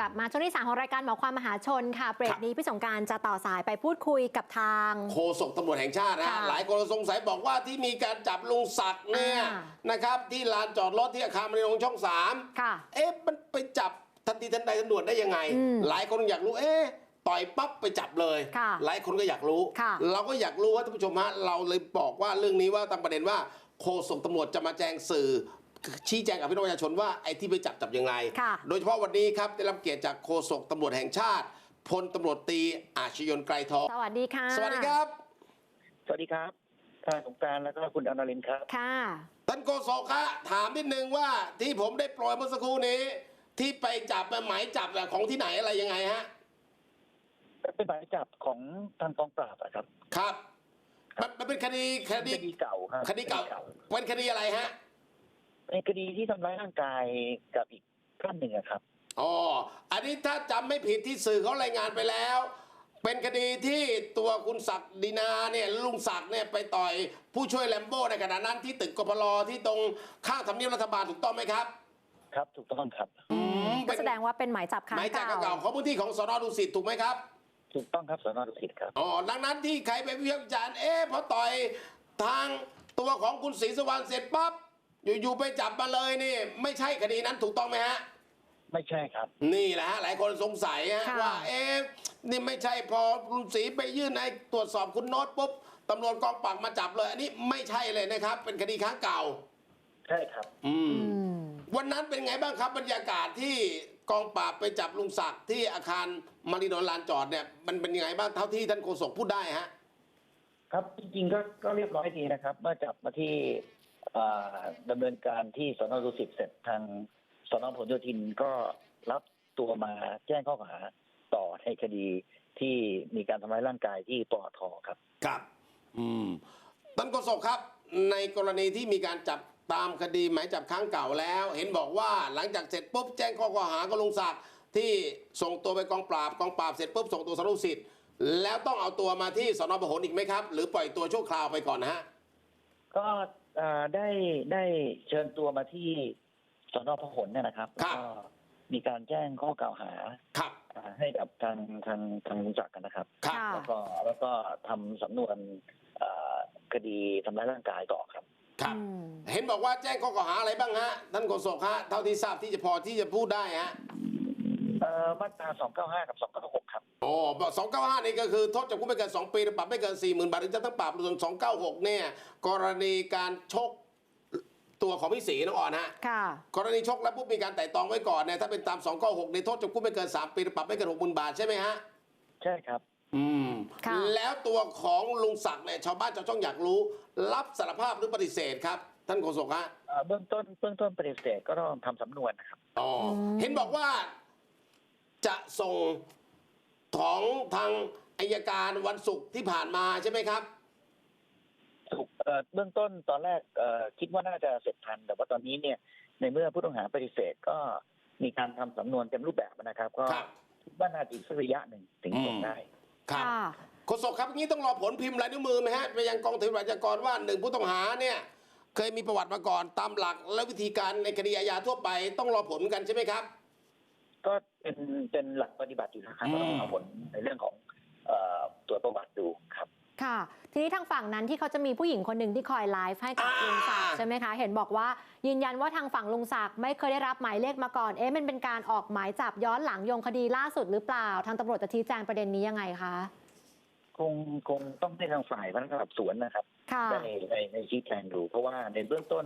กลับมาช่วงที่สามของรายการหมอความมหาชนค่ะเบรครักบนี้พี่สงกรารจะต่อสายไปพูดคุยกับทาง โฆษกตำรวจแห่งชาตินะฮะค่ะหลายคนสงสัยบอกว่าที่มีการจับลุงศักดิ์เนี่ยอ่านะครับ ที่ลานจอดรถที่อาคารมณีรงช่องสามค่ะเอ๊ะมันไปจับทันทีทันใดทันด่วนได้ยังไงอืมหลายคนอยากรู้เอ๊ะต่อยปั๊บไปจับเลยค่ะหลายคนก็อยากรู้ค่ะเราก็อยากรู้ว่าท่านผู้ชมฮะเราเลยบอกว่าเรื่องนี้ว่าตามประเด็นว่าโฆษกตำรวจจะมาแจ้งสื่อ ชี้แจงกับพี่น้องประชาชนว่าไอ้ที่ไปจับจับยังไงค่ะโดยเฉพาะวันนี้ครับได้รับเกียรติจากโฆษกตำรวจแห่งชาติพลตำรวจตรีอาชยนต์ไกรทอง สวัสดีค่ะ สวัสดีครับ สวัสดีครับท่านสงกรารแล้วก็คุณอนารินทร์ครับ ค่ะ ท่านโกศกคะถามนิดนึงว่าที่ผมได้โปรยเมื่อสักครู่นี้ ที่ไปจับหมายจับน่ะของที่ไหนอะไรยังไงฮะ เป็นหมายจับของทางกองปราบอะครับ ครับ มันมันเป็นคดีคดีคดีเก่าครับคดีเก่า เป็นคดีอะไรฮะ เป็นคดีที่ทำร้ายร่างกายกับอีกท่านหนึ่งอะครับ อ๋อ อันนี้ถ้าจำไม่ผิดที่สื่อเขารายงานไปแล้ว เป็นคดีที่ตัวคุณศักดินาเนี่ยลุงศักดิ์เนี่ยไปต่อยผู้ช่วยแลมโบ้ในขณะนั้นที่ตึกกพลที่ตรงข้างทำเนียบรัฐบาลถูกต้องไหมครับ ครับถูกต้องครับก็แสดงว่าเป็นหมายจับครั้หงมายจับเก่าเก่าๆของพื้นที่ของสนดุสิตถูกไหมครับ ถูกต้องครับสนดุสิตครับอ๋อดังนั้นที่ใครไปวิพากษ์วิจารณ์เอ๊ะพอต่อยทางตัวของคุณศรีสุวรรณเสร็จปั๊บ อยู่ๆไปจับมาเลยนี่ ไม่ใช่คดีนั้นถูกต้องไหมฮะ ไม่ใช่ครับ นี่แหละฮะหลายคนสงสัยฮะค่ะ ว่า เอ๊ะนี่ไม่ใช่พอคุณศรีไปยื่นในตรวจสอบคุณโน้ตปุ๊บตำรวจกองปราบมาจับเลย อันนี้ไม่ใช่เลยนะครับ เป็นคดีค้างเก่า ใช่ครับ อืม อืม วันนั้นเป็นไงบ้างครับบรรยากาศที่กองปราบไปจับลุงศักดิ์ที่อาคารมารีนนท์ลานจอดเนี่ยมันเป็นยังไงบ้างเท่าที่ท่านโฆษกพูดได้ฮะ ครับจริงๆก็ก็เรียบร้อยดีนะครับ เมื่อจับมาที่ อ่าดำเนินการที่สนดุสิตเสร็จทางสนผลโยธินก็รับตัวมาแจ้งข้อกล่าวหาต่อในคดีที่มีการทำร้ายร่างกายที่ปอทครับครับ อืมท่านโฆษกครับ ในกรณีที่มีการจับตามคดีหมายจับครั้งเก่าแล้ว เห็นบอกว่าหลังจากเสร็จปุ๊บแจ้งข้อกล่าวหากับลุงศักดิ์ที่ส่งตัวไปกองปราบกองปราบเสร็จปุ๊บส่งตัวสรุสิทธิ์แล้วต้องเอาตัวมาที่สนพหลอีกไหมครับ หรือปล่อยตัวชั่วคราวไปก่อนนะฮะก็ อ่าได้ได้เชิญตัวมาที่สนพหลเนี่ยนะครับครับแล้วก็มีการแจ้งข้อกล่าวหาครับ อ่าให้กับทางทางทางลุงจักรกันนะครับ ครับ ค่ะ แล้วก็แล้วก็ทำสำนวนอ่าคดีทำร้ายร่างกายต่อครับ ครับ อืม เห็นบอกว่าแจ้งข้อกล่าวหาอะไรบ้างฮะ ท่านโฆษกฮะ เท่าที่ทราบที่จะพอที่จะพูดได้ฮะ เอ่อมาตรา 295 กับ296ครับ อ๋อสองเก้าห้านี่ก็คือโทษจำคุกไม่เกินสองปีหรือปรับไม่เกินสี่หมื่นบาทหรือจะต้องปรับส่วนสองเก้าหกเนี่ยกรณีการชกตัวของพี่ศรีน้องอ่อนฮะค่ะกรณีชกแล้วปุ๊บมีการไต่ตองไว้ก่อนเนี่ยถ้าเป็นตาม2 9 6ในโทษจำคุกไม่เกิน3ปีหรือปรับไม่เกิน6 0 0 0บาทใช่ไหมฮะใช่ครับ อืมค่ะแล้วตัวของลุงศักดิ์เนี่ยชาวบ้านชาวช่องอยากรู้ รับสารภาพหรือปฏิเสธครับท่านโฆษกฮะเอ่อเบื้องต้นเบื้องต้นปฏิเสธก็ต้องทำสำนวนนะครับอ๋ออมเห็นบอกว่าจะส่ง ของทางอายการวันศุกร์ที่ผ่านมาใช่ไหมครับถูกเอ่อเบื้องต้นตอนแรกเอ่อคิดว่าน่าจะเสร็จทัน แต่ว่าตอนนี้เนี่ยในเมื่อผู้ต้องหาปฏิเสธก็มีการทำสำนวนเต็มรูปแบบนะครับ ก็ครับ คิดว่าน่าจะอีกสักระยะหนึ่งถึงส่งได้ ครับค่ะ โฆษกครับงี้ต้องรอผลพิมพ์ลายนิ้วมือไหมฮะไปยังกองถึงราชกรว่าหนึ่งผู้ต้องหาเนี่ย เคยมีประวัติมาก่อนตามหลักและวิธีการในคดีอาญาทั่วไปต้องรอผลกันใช่ไหมครับ ก็เป็นเป็นหลักปฏิบัติอยู่นะครับอืมก็ต้องเอาผลในเรื่องของเอ่อตัวประวัติดูครับ ค่ะ ทีนี้ทางฝั่งนั้นที่เขาจะมีผู้หญิงคนหนึ่งที่คอยไลฟ์ให้กับอ่าลุงศักดิ์ใช่ไหมคะ เห็นบอกว่ายืนยันว่าทางฝั่งลุงศักดิ์ไม่เคยได้รับหมายเรียกมาก่อน เอ๊ะมันเป็นการออกหมายจับย้อนหลังโยงคดีล่าสุดหรือเปล่า ทางตำรวจจะชี้แจงประเด็นนี้ยังไงคะ คงคงต้องให้ทางฝ่ายพนักงานสอบสวนนะครับค่ะได้ในในชี้แจงดู เพราะว่าในเบื้องต้น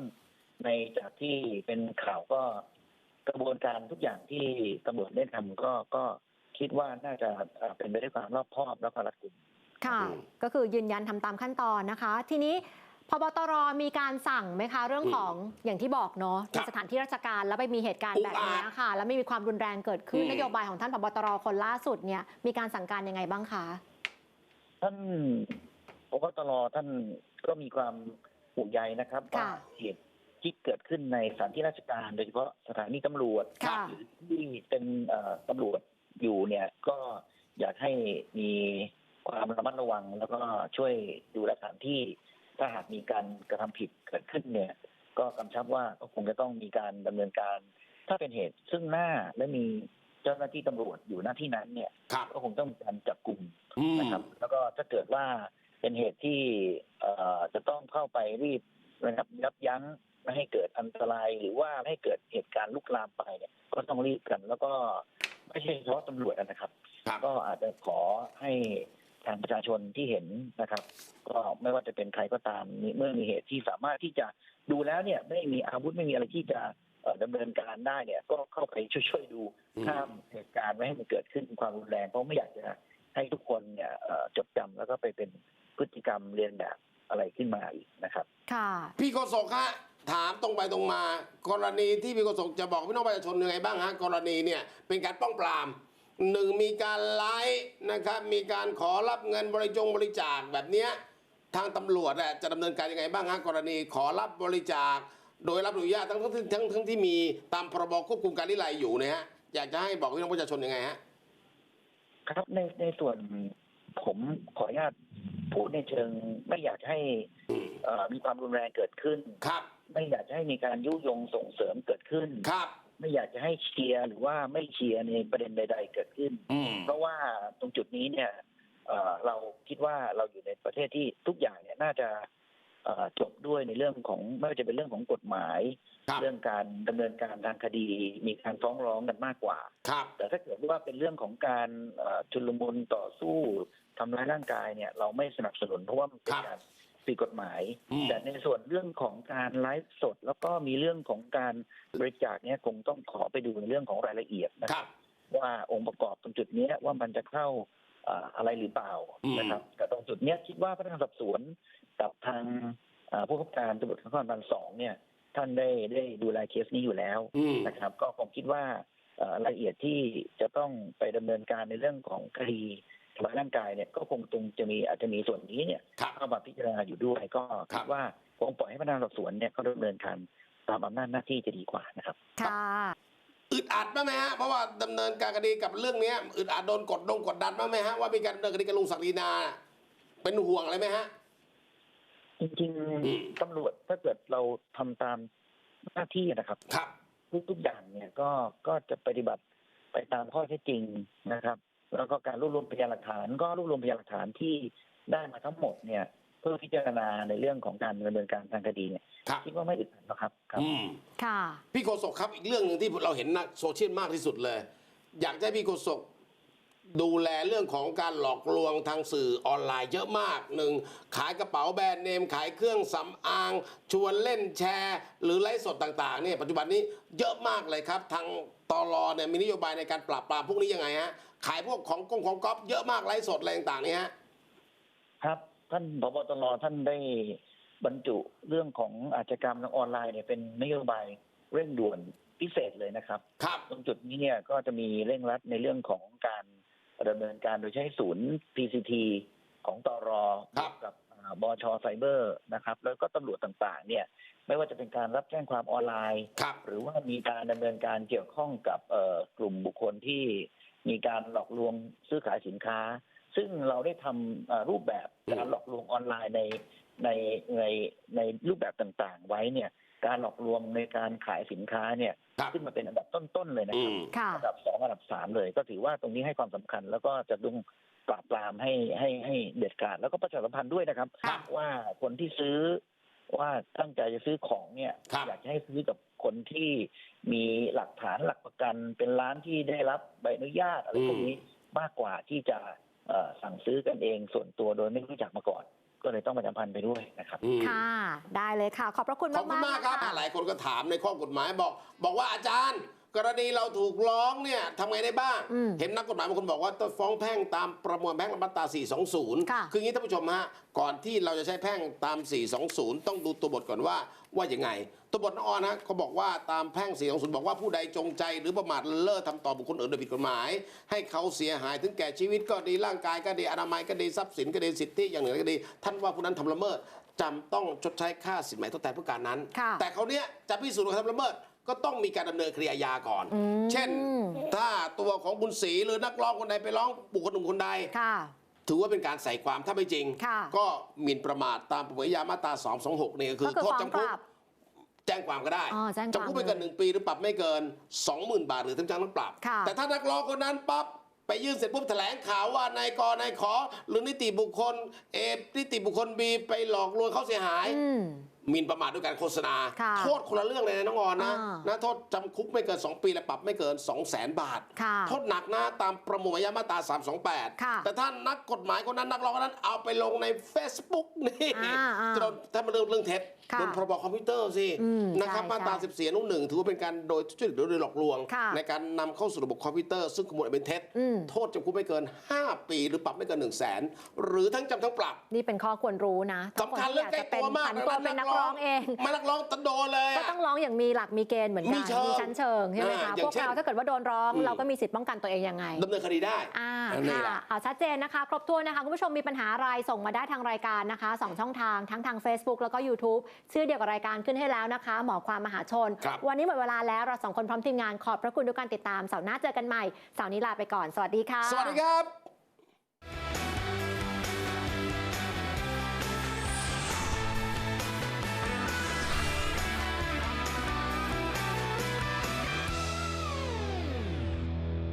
ในจากที่เป็นข่าวก็ กระบวนการทุกอย่างที่ตำรวจได้ทำก็ก็คิดว่าน่าจะเอ่อเป็นไปด้วยความรอบคอบแล้วก็รัดกุมค่ะอืมก็คือยืนยันทำตามขั้นตอนนะคะ ทีนี้พบตรมีการสั่งไหมคะ เรื่องของอย่างที่บอกเนาะครัในบสถานที่ราชการแล้วไปมีเหตุการณ์อุกแบบอาจนี้ค่ะ แล้วไม่มีความรุนแรงเกิดขึ้นอืมนโยบายของท่านพบตรคนล่าสุดเนี่ยมีการสั่งการยังไงบ้างคะท่านพบตรท่านก็มีความห่วงใยนะครับว่าค่ะเหตุ ที่เกิดขึ้นในสถานที่ราชการ โดยเฉพาะสถานีตำรวจหรือที่เป็นตำรวจอยู่เนี่ยก็อยากให้มีความระมัดระวัง แล้วก็ช่วยดูแลสถานที่ถ้าหากมีการกระทำผิดเกิดขึ้นเนี่ย ก็กำชับว่าก็คงจะต้องมีการดำเนินการ ถ้าเป็นเหตุซึ่งหน้าและมีเจ้าหน้าที่ตำรวจอยู่หน้าที่นั้นเนี่ย ก็คงต้องมีการจับกลุ่มอืมนะครับ แล้วก็ถ้าเกิดว่าเป็นเหตุที่เอ่อจะต้องเข้าไปรีบระงับยับยั้ง ไม่ให้เกิดอันตรายหรือว่าไม่ให้เกิดเหตุการณ์ลุกลามไปเนี่ยก็ต้องรีบกัน แล้วก็ไม่ใช่เฉพาะตำรวจนะครับครับก็อาจจะขอให้ทางประชาชนที่เห็นนะครับ ก็ไม่ว่าจะเป็นใครก็ตามมีเมื่อมีเหตุที่สามารถที่จะดูแล้วเนี่ย ไม่มีอาวุธไม่มีอะไรที่จะเอ่อดำเนินการได้เนี่ย ก็เข้าไปช่วยๆดูอืมห้ามเหตุการณ์ไม่ให้มันเกิดขึ้นความรุนแรงเพราะไม่อยากจะให้ทุกคนเนี่ยเอ่อจดจำแล้วก็ไปเป็นพฤติกรรมเรียนแบบอะไรขึ้นมาอีกนะครับ ค่ะ พี่โกศกฮะ ถามตรงไปตรงมา กรณีที่พี่โกศกจะบอกพี่น้องประชาชนยังไงบ้างฮะกรณีเนี่ยเป็นการป้องปรามหนึ่งมีการไลฟ์นะครับ มีการขอรับเงินบริจงบริจาคแบบเนี้ยทางตำรวจอะจะดำเนินการยังไงบ้างฮะกรณีขอรับบริจาค โดยรับอนุญาตทั้งทั้งที่ทั้งทั้งที่มีตามพรบควบคุมการลี้ลัยอยู่เนี่ยฮะอยากจะให้บอกพี่น้องประชาชนยังไงฮะครับในในส่วนผมขออนุญาตพูดในเชิง ไม่อยากจะให้อืมเอ่อมีความรุนแรงเกิดขึ้นครับ ไม่อยากจะให้มีการยุยงส่งเสริมเกิดขึ้น ครับ ไม่อยากจะให้เชียร์หรือว่าไม่เชียร์ในประเด็นใด ๆ เกิดขึ้น อืม เพราะว่าตรงจุดนี้เนี่ยเอ่อเราคิดว่าเราอยู่ในประเทศที่ทุกอย่างเนี่ยน่าจะเอ่อจบด้วยในเรื่องของไม่ว่าจะเป็นเรื่องของกฎหมาย ครับ เรื่องการดำเนินการทางคดี มีการฟ้องร้องกันมากกว่า ครับ แต่ถ้าเกิดว่าเป็นเรื่องของการเอ่อชุลมุนต่อสู้ทำร้ายร่างกายเนี่ย เราไม่สนับสนุนเพราะว่ามันเป็นครับ การ ผิดกฎหมายอืมแต่ในส่วนเรื่องของการไลฟ์สด แล้วก็มีเรื่องของการบริจาคเนี่ยคงต้องขอไปดูในเรื่องของรายละเอียดนะคครัรับบว่าองค์ประกอบตรงจุดเนี้ยว่ามันจะเข้าเอ่ออะไรหรือเปล่าอืมนะครับแต่ตรงจุดเนี้ยคิดว่าพนักงานสอบสวนกับทางเอ่อผู้ขับการตำรวจนครบาลสองเนี่ย ท่านได้ได้ดูแลเคสนี้อยู่แล้วอืมนะครับ ก็ผมคิดว่าเอ่อรายละเอียดที่จะต้องไปดำเนินการในเรื่องของคดี ทำร้ายร่างกายเนี่ยก็คงตรงจะมีอาจจะมีส่วนนี้เนี่ยครับเข้ามาพิจารณาอยู่ด้วยก็ครัคิบดว่าคงปล่อยให้พนักงานสอบสวนเนี่ยเขาดำเนินการตามอำนาจหน้าที่จะดีกว่านะครับค่ะอึดอัดบ้างไหมฮะเพราะว่าดำเนินการคดีกับเรื่องเนี้ยอึดอัดโดนกดดงกดดันบ้างไหมฮะว่ามีการดำเนินคดีกับลุงศักดินาเป็นห่วงอะไรไหมฮะจริงอืมๆตำรวจถ้าเกิดเราทำตามหน้าที่นะครับครับทุกๆอย่างเนี่ยก็ก็จะปฏิบัติไปตามข้อเท็จจริงนะครับ แล้วก็การรวบรวมพยานหลักฐาน ก็รวบรวมพยานหลักฐานที่ได้มาทั้งหมดเนี่ยเพื่อพิจารณาในเรื่องของการดำเนินการทางคดีเนี่ยครับคิดว่าไม่อึดอัดหรอกครับครับ อืมค่ะ พี่โกศกครับอีกเรื่องหนึ่งที่เราเห็นนักโซเชียลมากที่สุดเลย อยากจะให้พี่โกศกดูแลเรื่องของการหลอกลวงทางสื่อออนไลน์เยอะมากหนึ่งขายกระเป๋าแบรนด์เนม ขายเครื่องสำอาง ชวนเล่นแชร์ หรือไลฟ์สดต่างๆเนี่ยปัจจุบันนี้เยอะมากเลยครับ ทางตอรอเนี่ยมีนโยบายในการปราบปรามพวกนี้ยังไงฮะ ขายพวกของกงของก๊อฟเยอะมากไลฟ์สดอะไรต่างๆเนี่ยฮะครับ ท่านพบตรท่านได้บรรจุเรื่องของอาชญากรรมทางออนไลน์เนี่ยเป็นนโยบายเร่งด่วนพิเศษเลยนะครับ ครับ ตรงจุดนี้เนี่ยก็จะมีเร่งรัดในเรื่องของการดำเนินการโดยใช้ศูนย์ PCT ของตรครับกับอ่าบชไซเบอร์นะครับ แล้วก็ตำรวจต่างๆ เนี่ย ไม่ว่าจะเป็นการรับแจ้งความออนไลน์ครับหรือว่ามีการดำเนินการเกี่ยวข้องกับเอ่อกลุ่มบุคคลที่ มีการหลอกลวงซื้อขายสินค้า ซึ่งเราได้ทำเอ่อรูปแบบการหลอกลวงออนไลน์ในในในในรูปแบบต่างๆ ไว้เนี่ย การหลอกลวงในการขายสินค้าเนี่ยครับขึ้นมาเป็นอันดับต้นๆเลยนะอืครับมค่ะอันดับสองอันดับสามเลย ก็ถือว่าตรงนี้ให้ความสำคัญ แล้วก็จะต้องปราบปรามให้ให้ให้เด็ดขาดแล้วก็ประชาสัมพันธ์ด้วยนะครับครับว่าคนที่ซื้อ ว่าตั้งใจจะซื้อของเนี่ยครับอยากจะให้ซื้อกับคนที่มีหลักฐานหลักประกัน เป็นร้านที่ได้รับใบอนุญาตอะไรพวกนี้มากกว่าที่จะเอ่อสั่งซื้อกันเองส่วนตัวโดยไม่รู้จักมาก่อน ก็เลยต้องประชาสัมพันธ์ไปด้วยนะครับอืมค่ะ ได้เลยค่ะ ขอบพระคุณขอบคุณมากมากๆครับนะะหลายคนก็ถามในข้อกฎหมายบอก บอกว่าอาจารย์ กรณีเราถูกร้องเนี่ยทำไงได้บ้างอืมเห็นนักกฎหมายบางคนบอกว่าต้องฟ้องแพ่งตามประมวลแพ่งมาตรา 420ค่ะคืออย่างนี้ท่านผู้ชมฮะ ก่อนที่เราจะใช้แพ่งตาม 420 ต้องดูตัวบทก่อนว่าว่าอย่างไง ตัวบทนอนะเขาบอกว่าตามแพ่ง 420 บอกว่าผู้ใดจงใจ หรือประมาทเลิศทำต่อบุคคลอื่นโดยผิดกฎหมาย ให้เขาเสียหายถึงแก่ชีวิตก็ดีร่างกายก็ดีอนามัยก็ดีทรัพย์สินก็ดีสิทธิอย่างหนึ่งก็ดี ท่านว่าผู้นั้นทำละเมิดจำต้องชดใช้ค่าสินไหมทดแทนเพื่อการนั้นค่ะแต่เขาวเนี้ยจะพิสูจน์ว่าทำละเมิด ก็ต้องมีการดำเนินคดีอาญาก่อนอืมเช่น ถ้าตัวของคุณศรีหรือนักร้องคนใดไปร้องบุคคลหนุ่มคนใดค่ะถือว่าเป็นการใส่ความถ้าไม่จริงค่ะก็หมิ่นประมาทตามประมวลอาญามาตรา 226นี่ก็คือก็คือโทษฟ้องจำคุกกลับแจ้งความก็ได้อ๋อแจ้งความจำคุกไม่เกินเลยหนึ่งปีหรือปรับไม่เกิน 20,000 บาทหรือทั้งจำทั้งปรับค่ะแต่ถ้านักร้องคนนั้นปั๊บไปยื่นเสร็จปุ๊บแถลงข่าวว่านายกนายขอ หรือนิติบุคคลเอนิติบุคคลบีไปหลอกลวงเขาเสียหายอืม หมิ่นประมาทด้วยการโฆษณา ค่ะโทษคนละเรื่องเลยนะน้องออนนะอ่านะโทษจำคุกไม่เกิน 2 ปีและปรับไม่เกิน 2 0 0 0 0 0บาท ค่ะโทษหนักนะตามประมวลกฎหมายมาตรา328ค่ะแต่ถ้านักกฎหมายคนนั้นนักร้องคนนั้นเอาไปลงใน Facebook นี่อ่าอ่าจะโดนถ้ามันเรื่องเรื่องเท็จค่ะโดนพรบคอมพิวเตอร์สิอืมนะครับใช่มาตราใช่14อนุหนึ่งถือว่าเป็นการโดยทุจริตหรือโดยหลอกลวง ค่ะในการนำเข้าสู่ระบบคอมพิวเตอร์ ซึ่งข้อมูลอันเป็นเท็จอืม โทษจำคุกไม่เกิน 5 ปีหรือปรับไม่เกิน 1 0 0 0 0แสนหรือทั้งจำทั้งปรับ นี่เป็นข้อควรรู้นะสำคัญเรื่องใกล้ตัวมากผันตัวเป็นนักร้องเองไม่นักร้องตะโดนเลยก็อะ ต้องร้องอย่างมีหลักมีเกณฑ์เหมือนกันมีเชิงชั้นเชิงใช่ไหมอ่าคะอย่าพงวกเช่นเราถ้าเกิดว่าโดนร้องอืม เราก็มีสิทธิ์ป้องกันตัวเองยังไง ดำเนินคดีได้ อ่านี่แหละค่ะ เอาชัดเจนนะคะ ครบถ้วนนะคะ คุณผู้ชมมีปัญหาอะไรส่งมาได้ทางรายการนะคะสองช่องทางทั้งทาง Facebook แล้วก็ YouTube ชื่อเดียวกับรายการขึ้นให้แล้วนะคะ หมอความมหาชน ครับ วันนี้หมดเวลาแล้วเราสองคนพร้อมทีมงานขอบพระคุณทุกการติดตามเสาร์หน้าเจอกันใหม่เสาร์นี้ลาไปก่อน สวัสดีค่ะ สวัสดีครับ